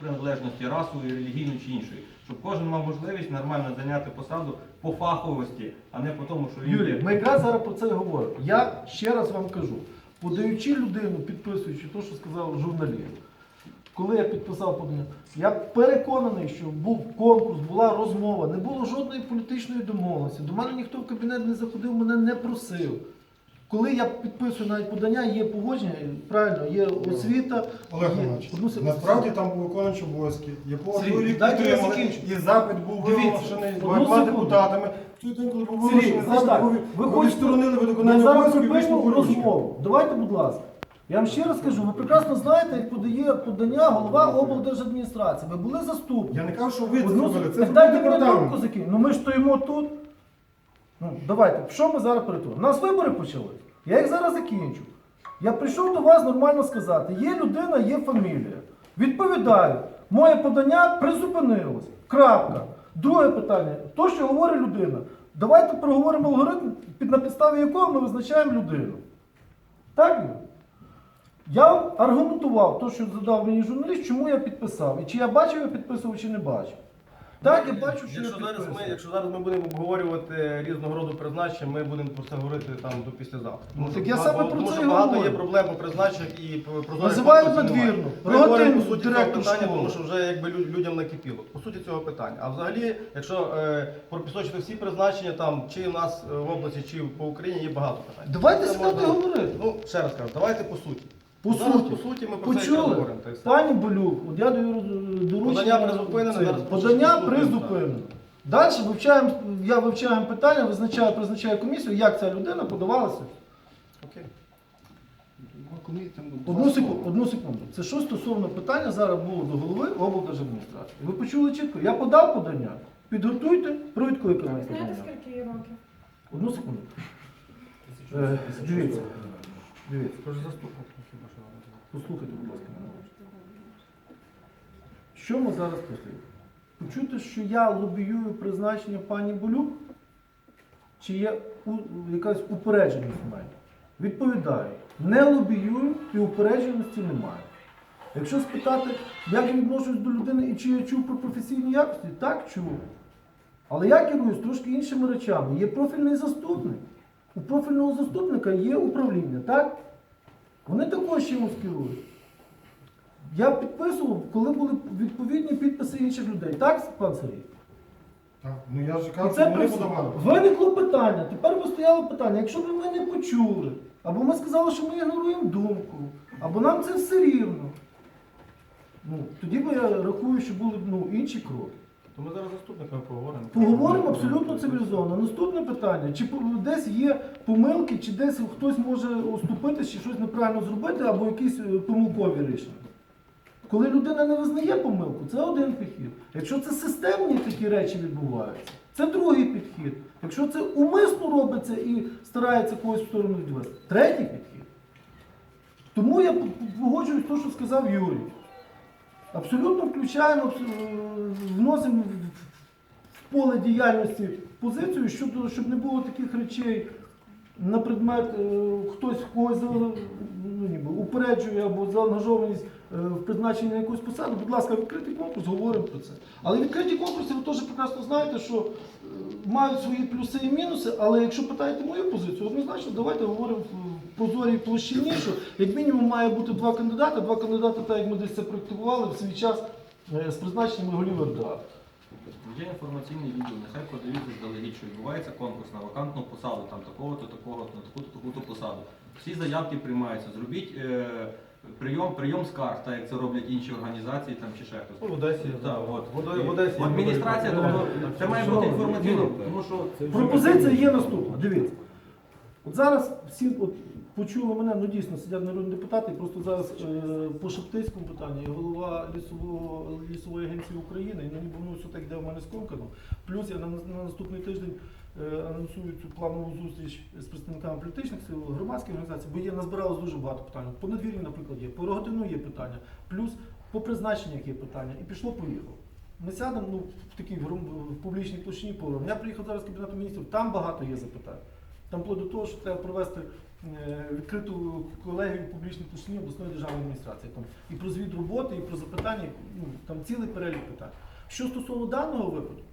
приналежності, расової, релігійної чи іншої. Щоб кожен мав можливість нормально зайняти посаду по фаховості, а не по тому, що Юрій, ми якраз зараз про це і говоримо. Я ще раз вам кажу, подаючи людину, підписуючи те, що сказав журналіст, коли я підписав подання, я переконаний, що був конкурс, була розмова, не було жодної політичної домовленості. До мене ніхто в кабінет не заходив, мене не просив. Коли я підписую навіть подання, є погодження, правильно, є освіта. Олег є- Іванович, Одну насправді там був виконуючий обов'язки, якого Сергій, другий дайте я підтримали, закінчу. і запит був Дивіться, виголошений одну багатьма секунду. депутатами. В той день, коли був Сергій, виголошений значить так, запит, ви ви хочете- відсторонили Ми виконання зараз обов'язків і вийшли припинимо розмову. Давайте, будь ласка. Я вам ще раз кажу, ви прекрасно знаєте, як подає подання голова облдержадміністрації. Ви були заступником. Я не кажу, що ви це Одну зробили, це дайте мені департамент. думку закинь. Ну ми ж стоїмо тут. Ну, давайте, що ми зараз перетворимо? У нас вибори почали. Я їх зараз закінчу. Я прийшов до вас нормально сказати. Є людина, є фамілія. Відповідаю, моє подання призупинилось. Крапка. Друге питання. То, що говорить людина. Давайте проговоримо алгоритм, на підставі якого ми визначаємо людину. Так? Я аргументував те, що задав мені журналіст, чому я підписав. І чи я бачив, я підписував, чи не бачив. Так, я бачу, що Якщо зараз, ми, якщо зараз ми будемо обговорювати різного роду призначення, ми будемо про це говорити там до післязавтра. Ну, так я саме про це і багато говорю. є проблем по призначеннях і по прозорих Називають конкурсів немає. надвірну. Ми говоримо по суті цього директор питання, школи. тому що вже якби лю- людям накипіло. По суті цього питання. А взагалі, якщо е, пропісочити всі призначення там, чи в нас е, в області, чи по Україні, є багато питань. Давайте Це сідати говорити. Ну, ще раз кажу, давайте по суті. По Зараз, суті. по суті, ми про це і Почули? говоримо. та й все. Пані Болюк, от я даю доручення. Подання призупинене, це, зараз Подання призупинено. Далі вивчаємо, я вивчаю питання, визначаю, призначаю комісію, як ця людина подавалася. Окей. Одну секунду, одну секунду. Це що стосовно питання зараз було до голови облдержадміністрації. Ви почули чітко, я подав подання. Підготуйте про відкликання знаєте, подання. скільки їй років? Одну секунду. Е, дивіться. Дивіться. Послухайте, будь ласка, мене. Що ми зараз почули? Почути, що я лобіюю призначення пані Болюк? Чи є у- якась упередженість в мене? Відповідаю, не лобіюю і упередженості немає. Якщо спитати, як я відношусь до людини і чи я чув про професійні якості, так чув. Але я керуюсь трошки іншими речами. Є профільний заступник. У профільного заступника є управління, так? Вони також чимось керують. Я підписував, коли були відповідні підписи інших людей. Так, пан Сергій? Так, Ну я ж І кажу, це що вони при- подавали. виникло питання. Тепер би стояло питання, якщо б ми не почули, або ми сказали, що ми ігноруємо думку, або нам це все рівно. Ну, тоді би я рахую, що були б ну, інші кроки. То ми зараз з заступниками поговоримо. Поговоримо абсолютно цивілізовано. Наступне питання: чи десь є помилки, чи десь хтось може уступити, чи щось неправильно зробити, або якісь е, помилкові рішення. Коли людина не визнає помилку, це один підхід. Якщо це системні такі речі відбуваються, це другий підхід. Якщо це умисно робиться і старається когось в сторону відвести, третій підхід. Тому я погоджуюсь з те, що сказав Юрій. Абсолютно включаємо, вносимо в- поле діяльності позицію, щодо, щоб не було таких речей на предмет е, хтось когось ну, упереджує або заангажованість е, в призначенні на якусь посаду. Будь ласка, відкритий конкурс, говоримо про це. Але відкриті конкурси ви теж прекрасно знаєте, що е, мають свої плюси і мінуси, але якщо питаєте мою позицію, однозначно давайте говоримо прозорій площині, що як мінімум має бути два кандидати, два кандидати, так як ми десь це практикували в свій час е, з призначенням голів РДА. Є інформаційний відділ, нехай подають заздалегідь, що відбувається конкурс на вакантну посаду, там такого-то, такого-то, на таку-то, таку-то посаду. Всі заявки приймаються. Зробіть е, прийом, прийом скарг, так як це роблять інші організації там чи ще хтось. Ну, в Одесі. Так, от. В Оде- в Одесі. Адміністрація, тобто це має бути інформаційно, тому що Пропозиція є наступна. Дивіться. От зараз всі от почули мене, ну дійсно сидять народні депутати, просто зараз е, по Шептицькому питанню і голова лісового, лісової агенції України, і на ніби воно все так йде в мене скомкано. Плюс я на, на наступний тиждень е, анонсую цю планову зустріч з представниками політичних сил, громадських організацій, бо є назбиралось дуже багато питань. По надвір'ї, наприклад, є, по Рогатину є питання, плюс по призначеннях є питання. І пішло поїхало. Ми сядемо ну, в такій в публічній площині поговоримо. Я приїхав зараз з Кабінету міністрів, там багато є запитань. Там вплоть до того, що треба провести відкриту колегію в публічній площині обласної державної адміністрації. Там і про звіт роботи, і про запитання. ну, там цілий перелік питань. Що стосовно даного випадку,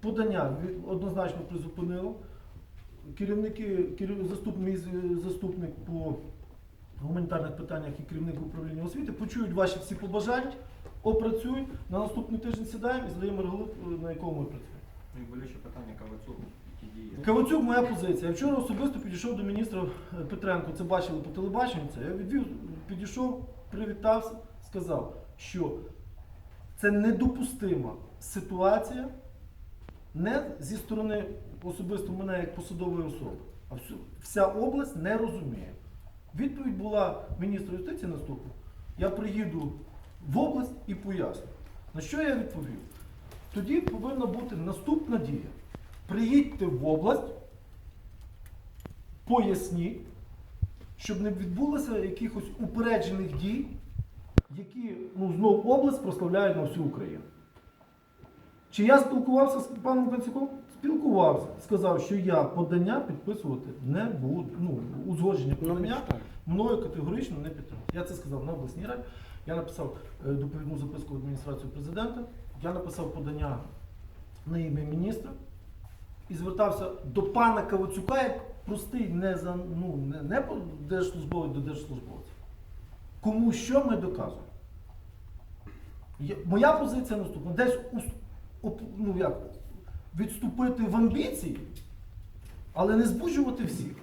подання однозначно призупинило. Керівники, керів, заступник, заступник по гуманітарних питаннях і керівник управління освіти почують ваші всі побажання, опрацюють. На наступний тиждень сідаємо і здаємо регламент, на якому ми працюємо. І болюче питання дії. Кавацюк моя позиція. Я вчора особисто підійшов до міністра е, Петренко, це бачили по телебаченню. Це я відвів, підійшов, привітався, сказав, що це недопустима ситуація не зі сторони особисто мене як посадової особи, а вся область не розуміє. Відповідь була міністра юстиції наступна. Я приїду в область і поясню. На що я відповів? Тоді повинна бути наступна дія. Приїдьте в область, поясніть, щоб не відбулося якихось упереджених дій, які ну, знов область прославляють на всю Україну. Чи я спілкувався з паном Пацюком? Спілкувався. Сказав, що я подання підписувати не буду. Ну, узгодження подання мною категорично не підтримав. Я це сказав на обласній раді. Я написав е, доповідну записку в адміністрацію президента, я написав подання на ім'я міністра і звертався до пана Кавацюка як простий не, за, ну, не, не держслужбовець до держслужбовця. Кому що ми доказуємо? Я- Моя позиція наступна. Десь ну, як, відступити в амбіції, але не збуджувати всіх.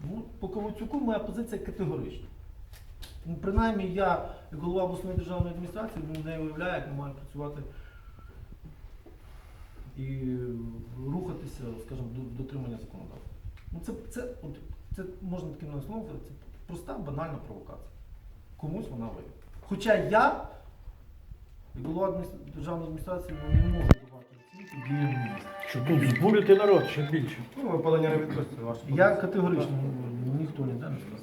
Ну, по Ковальчуку моя позиція категорична. Ну, принаймні я, як голова обласної державної адміністрації, ну, не уявляю, як ми маємо працювати і рухатися, скажімо, до дотримання законодавства. Ну, це, це, от, це можна таким на словом це проста банальна провокація. Комусь вона вигідна. Хоча я, як голова державної адміністрації, не можу давати оцінки діям міністра. Щоб тут збурити народ ще більше. Ну, ви подання не ваше. Я категорично ніхто не сказав.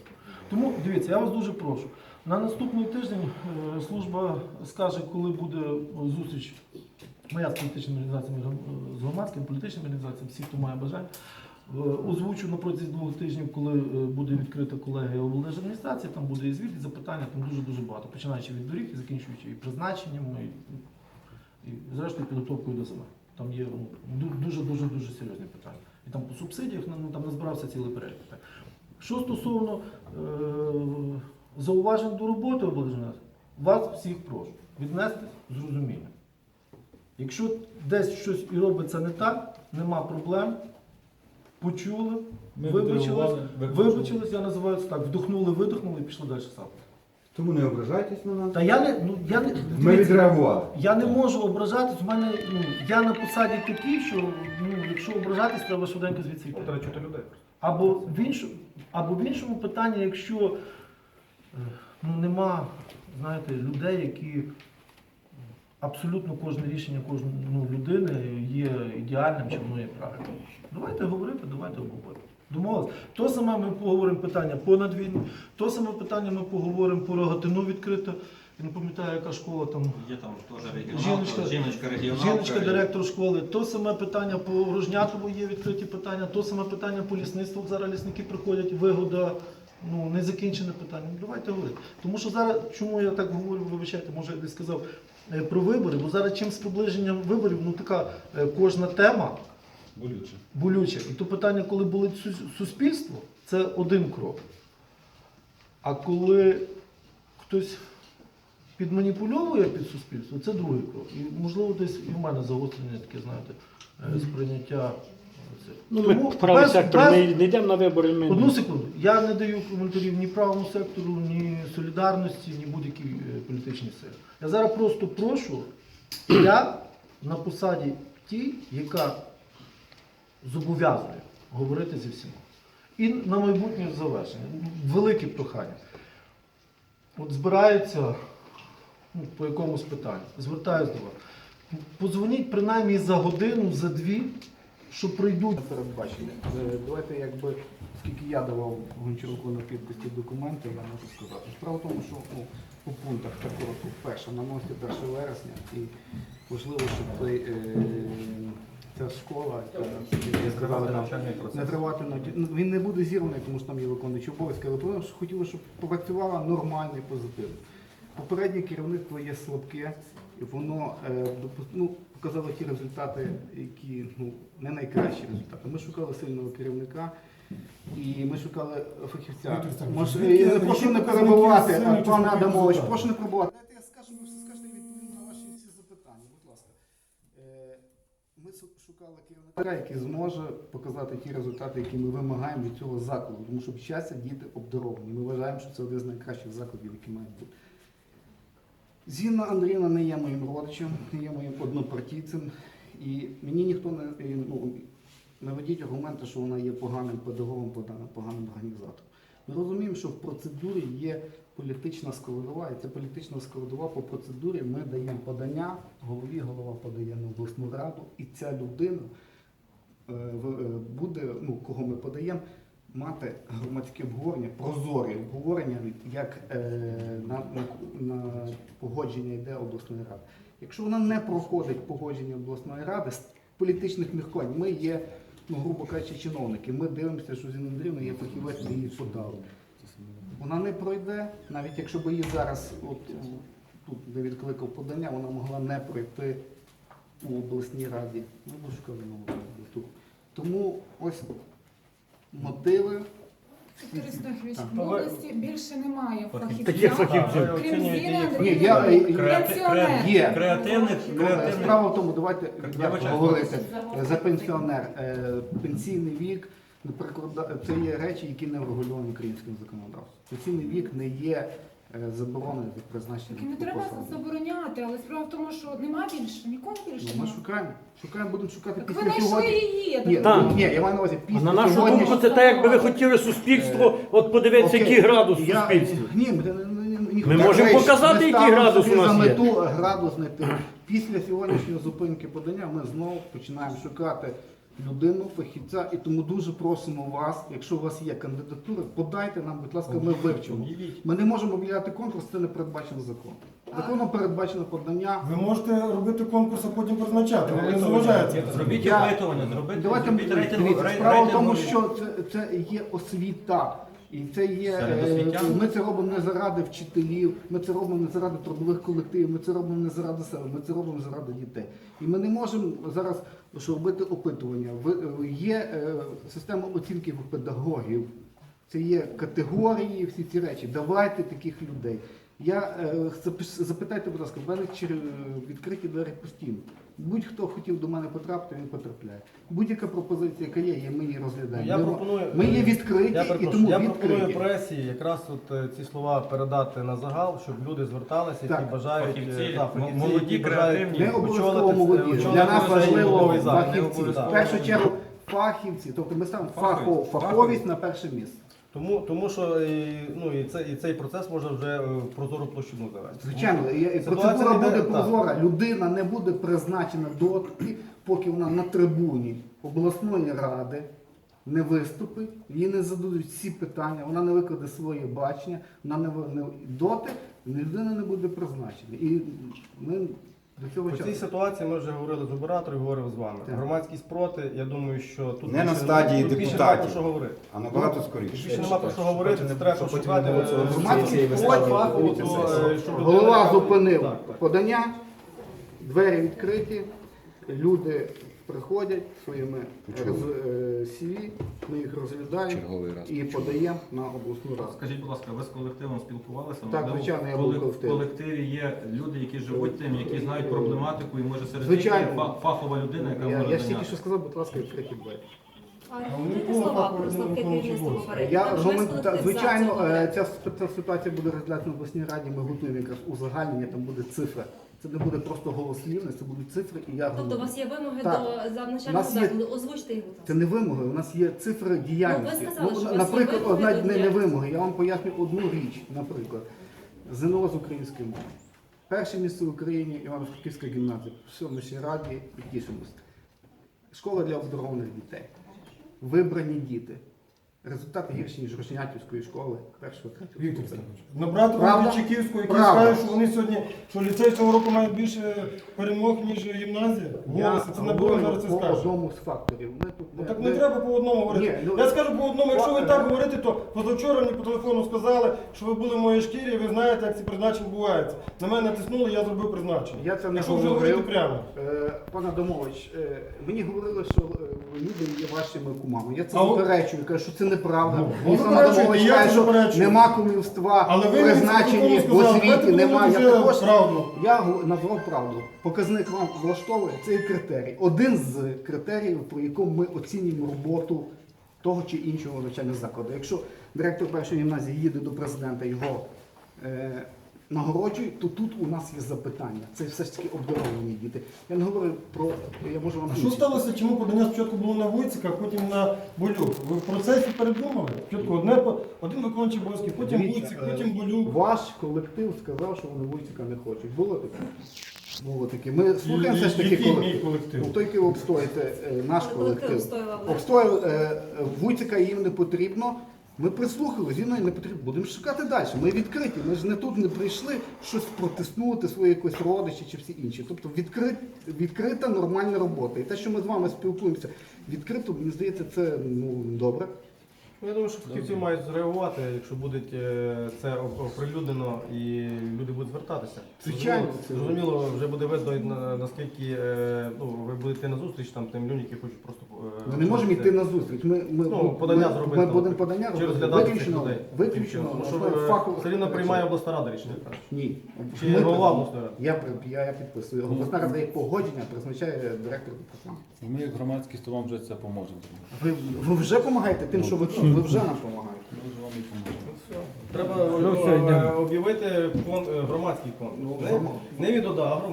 Тому дивіться, я вас дуже прошу. На наступний тиждень е, служба скаже, коли буде е, зустріч моя з політичними організаціями, з громадськими політичними організаціями, всі, хто має бажання. Е, Озвучу на протязі двох тижнів, коли е, буде відкрита колегія облдержадміністрації, там буде і звіт, і запитання, там дуже-дуже багато, починаючи від доріг і закінчуючи і призначенням, і, і зрештою підготовкою до зими. Там є ну, дуже-дуже дуже серйозні питання. І там по субсидіях ну, там назбирався цілий перелік. Що стосовно е, зауважень до роботи облдержадміністрації, вас всіх прошу віднести з розумінням. Якщо десь щось і робиться не так, нема проблем. Почули, Ми вибачились, відреагували, виключили. вибачились, я називаю це так, вдохнули, видихнули і пішли далі сапати. Тому не ображайтесь на нас. Та я не, ну, я не, Ми дивіться, відреагували. я не можу ображатись, в мене, ну, я на посаді такий, що ну, якщо ображатись, треба швиденько звідси йти. Треба чути людей. Або в іншому, або в іншому питанні, якщо е, ну, нема, знаєте, людей, які абсолютно кожне рішення кожної ну, людини є ідеальним чи воно є правильним. Давайте говорити, давайте обговорити. Домовились. То саме ми поговоримо питання понад війну, то саме питання ми поговоримо про Рогатину відкрито. Я не пам'ятаю, яка школа там. Є там теж регіоналка, Жіночка- регіоналка. Жіночка, директор школи, то саме питання по Рожнятову є відкриті питання, то саме питання по лісництву. Зараз лісники приходять, вигода, ну незакінчене питання. Ну, давайте говорити. Тому що зараз, чому я так говорю, вибачайте, може я десь сказав про вибори, бо зараз чим з приближенням виборів, ну така е, кожна тема Болюче. болюча. І то питання, коли болить суспільство, це один крок. А коли хтось підманіпульовує під суспільство, це другий крок. І можливо десь і в мене загострення таке, знаєте, е, сприйняття. Ну, ми Тому в правий без- сектор без- не, не йдемо на вибори. Ми Одну секунду. Я не даю коментарів ні правому сектору, ні солідарності, ні будь-якій е, політичній силі. Я зараз просто прошу, я на посаді тій, яка зобов'язує говорити зі всіма. І на майбутнє завершення. Велике прохання. От збираються ну, по якомусь питанню, звертаюся до вас. Подзвоніть принаймні за годину, за дві, що прийдуть передбачення. Е, Давайте, якби, скільки я давав Гончаруку на підпис ті документи, я можу сказати. Справа в тому, що ну, по пунктах так коротко, перше, наносити 1 вересня, і можливо, щоб той, е, ця школа, яка, як сказали, нам, не триватиме. Ну, Він не буде зірваний, тому що там є виконуючі обов'язки, але просто хотіли, щоб попрацювала нормально і позитивно. попереднє керівництво є слабке, воно е, ну, показало ті результати, які ну, не найкращі результати. Ми шукали сильного керівника. І ми шукали фахівця. Я прошу не перебувати, пане Адамович, прошу не перебувати. Дайте я скажу, скажете відповім на ваші всі запитання, будь ласка. Е, Ми шукали керівника, який зможе показати ті результати, які ми вимагаємо від цього закладу. Тому що щастя діти обдаровані. Ми вважаємо, що це один з найкращих закладів, які мають бути. Зіна Андріївна не є моїм родичем, не є моїм однопартійцем. І мені ніхто не, ну, наведіть аргументи, що вона є поганим педагогом, поганим організатором. Ми розуміємо, що в процедурі є політична складова, і ця політична складова по процедурі ми даємо подання, голові голова подає на обласну раду, і ця людина е, е, буде, ну, кого ми подаємо, мати громадське обговорення, прозорі обговорення, як е, на, на, на погодження йде обласної ради. Якщо вона не проходить погодження обласної ради з політичних міркувань, ми є, ну, грубо кажучи, чиновники. Ми дивимося, що Зіна Андріївна є фахівець, її подали. Вона не пройде, навіть якщо б її зараз от, тут не відкликав подання, вона могла не пройти у обласній раді. Ми б нову кандидатуру. Тому ось мотиви. всі Віктор ці- Стахович, Так. в області більше немає Фахівців. Таких фахівців. фахівців. Крім Зіни. Ні, я- пенсіонер. Є. Креативних, Ну, креативних. Справа в тому, давайте відверто вибачаю. говорити за пенсіонер. Е, Пенсійний вік, наприклад, да- це є речі, які не врегульовані українським законодавством. Пенсійний вік не є е, від призначення. Так і не треба забороняти, але справа в тому, що нема більше, нікого більше Ну, Ми немає. шукаємо, шукаємо, будемо шукати Так ви після знайшли сьогодні. її. Ні, так ну, ні, я маю на увазі А після на нашу сьогодні. думку, це так, якби ви хотіли суспільство, от подивитися, Окей. який градус Я- суспільстві. Ні, ми, Ми можемо показати, який градус у нас за є. мету градус знайти. Після сьогоднішньої зупинки подання ми знову починаємо шукати людину, фахівця, і тому дуже просимо вас, якщо у вас є кандидатури, подайте нам, будь ласка, ми вивчимо. Ми не можемо об'являти конкурс, це не передбачено законом. Законом передбачено подання. Ви можете робити конкурс, а потім призначати. Ви не Рейтингові. Зробіть Я- опитування, зробіть, Давайте зробіть рейтинг. дивіться, рей- справа в тому, рейтингові. що це, це є освіта. І це є е, ми це робимо не заради вчителів, ми це робимо не заради трудових колективів, ми це робимо не заради себе, ми це робимо заради дітей. І ми не можемо зараз що робити опитування. Е, Є е, система оцінки педагогів, це є категорії, всі ці речі. Давайте таких людей. Я е, запитайте, будь ласка, в мене чер- відкриті двері постійно. Будь-хто хотів до мене потрапити, він потрапляє. Будь-яка пропозиція, яка є, є, ми її розглядаємо. Я Ми- пропоную, ми є відкриті я, і тому я відкриті. пропоную пресі якраз от е, ці слова передати на загал, щоб люди зверталися, які Так. бажають Фахівці, е, да, фахівці, молоді, які бажають креативні. Не обов'язково молоді. Для нас важливо фахівці. В першу чергу фахівці. Тобто ми ставимо фахов, Фаховість. фаховість на перше місце. Тому, тому що і, ну, і, це, і цей процес може вже е, в прозору площину завести. Звичайно, і- і процедура не буде так. прозора. Людина не буде призначена доти, поки вона на трибуні обласної ради не виступить, їй не зададуть всі питання, вона не викладе своє бачення, вона не, ви- не доти, людина не буде призначена. І ми до цього По цій ситуації ми вже говорили з оператором, говорив з вами. Так. Громадські спроти, я думаю, що тут Не на більше- стадії тут більше депутатів. нема про що говорити. А набагато Тут скоріше. Більше нема про що говорити, це треба шукати. е, Громадські спроти, фахово, то, е, щоб Голова зупинив Так, так. подання, двері відкриті, люди приходять своїми роз- е, CV, ми їх розглядаємо і подаємо на обласну раду. Скажіть, будь ласка, ви з колективом спілкувалися? Так, звичайно, я в був в колективі. В колективі є люди, які живуть тим, які знають проблематику, і може серед них є фахова людина, яка Я, може я ж тільки що сказав, будь ласка, відкриті двері. Я звичайно, е, ця ситуація буде розглядати на обласній раді. Ми готуємо якраз узагальнення, там буде цифра. Це не буде просто голослівність, це будуть цифри і я Тобто у вас є вимоги Так. до за У навчального нас є- озвучте їх. Це не вимоги, у нас є цифри діяльності. Ну, ви сказали, що у вас є наприклад, вимоги одна не, не вимоги. Я вам поясню одну річ, наприклад. ЗНО з української мови. Перше місце в Україні Івано-Франківська гімназія. Все, ми ще раді і тішимося. Школа для обдарованих дітей. Вибрані діти. Результати гірші, ніж Рошнятівської школи першого третього. Віктор Степанович, набрати Правда? Володичаківську, який Правда. скаже, що вони сьогодні, що ліцей цього року має більше перемог, ніж гімназія. Я це не було говорю зараз це по скаже. одному з факторів. Ми тут Ну так не треба по одному говорити. Ні, ну- Я скажу по одному, якщо ви Е, так говорите, то позавчора мені по телефону сказали, що ви були в моїй шкірі, і ви знаєте, як ці призначення відбуваються. На мене натиснули, я зробив призначення. Я це не Якщо вже говорити говорив. прямо. Е, Пане Домович, е, мені говорили, що е, люди є вашими кумами. Я це А от- заперечую, кажу, що це неправда. Ну, Мені Пане заперечуєте, Домович я каже, це що заперечую. нема кумівства, Але ви мені в сказали, давайте немає. Я будемо також вже правду. я гу- назвав правду. Показник вам влаштовує це є критерій. Один з критеріїв, по якому ми оцінюємо роботу того чи іншого навчального закладу. Якщо директор першої гімназії їде до президента, його е, нагороджують, то тут у нас є запитання. Це все ж таки обдаровані діти. Я не говорю про я можу вам А що сталося, чому подання спочатку було на Войцика, а потім на Болюк? Ви в процесі передумали? Спочатку одне, один виконуючий обов'язки, потім Дивіться, Войцик, е, потім Болюк. Ваш колектив сказав, що вони Войціка не хочуть. Було таке? Було таке. Ми слухаємо все ж таки Який мій колектив? Ну, той, який ви обстоїте, е, наш Колектив колектив. обстоював. Обстояв е, Вуйцика їм не потрібно. Ми прислухали, війна не потрібно. Будемо шукати далі. Ми відкриті. Ми ж не тут не прийшли щось протиснути свої якось родичі чи всі інші. Тобто відкрит, відкрита нормальна робота. І те, що ми з вами спілкуємося відкрито, мені здається, це ну, добре. Ну, Я думаю, що фахівці мають зреагувати, якщо буде е, це оприлюднено і люди будуть звертатися. Звичайно, це- Зрозуміло, вже буде видно, на- наскільки е, ну, ви будете на зустріч там тим людям, які хочуть просто. е, Ми не можемо йти на зустріч. Ми, ми, Ну, подання ми, зробити, ми ну, будемо подання Чи робити. розглядати цих Виключено, людей? виключено. Тому що е, все рівно приймає обласна рада рішення. так? Ні. Чи Ми голова обласної ради? Я, при- я, я підписую. Обласна рада як погодження призначає директор департаменту. Ми як громадськість то вам вже це поможемо. Ви, ви вже допомагаєте тим, що ви тут. Ви вже нам допомагаєте. Ми з вами і. Треба Ну, е, об'явити кон- е, громадський конкурс. Не, не від ОДА, а громадський.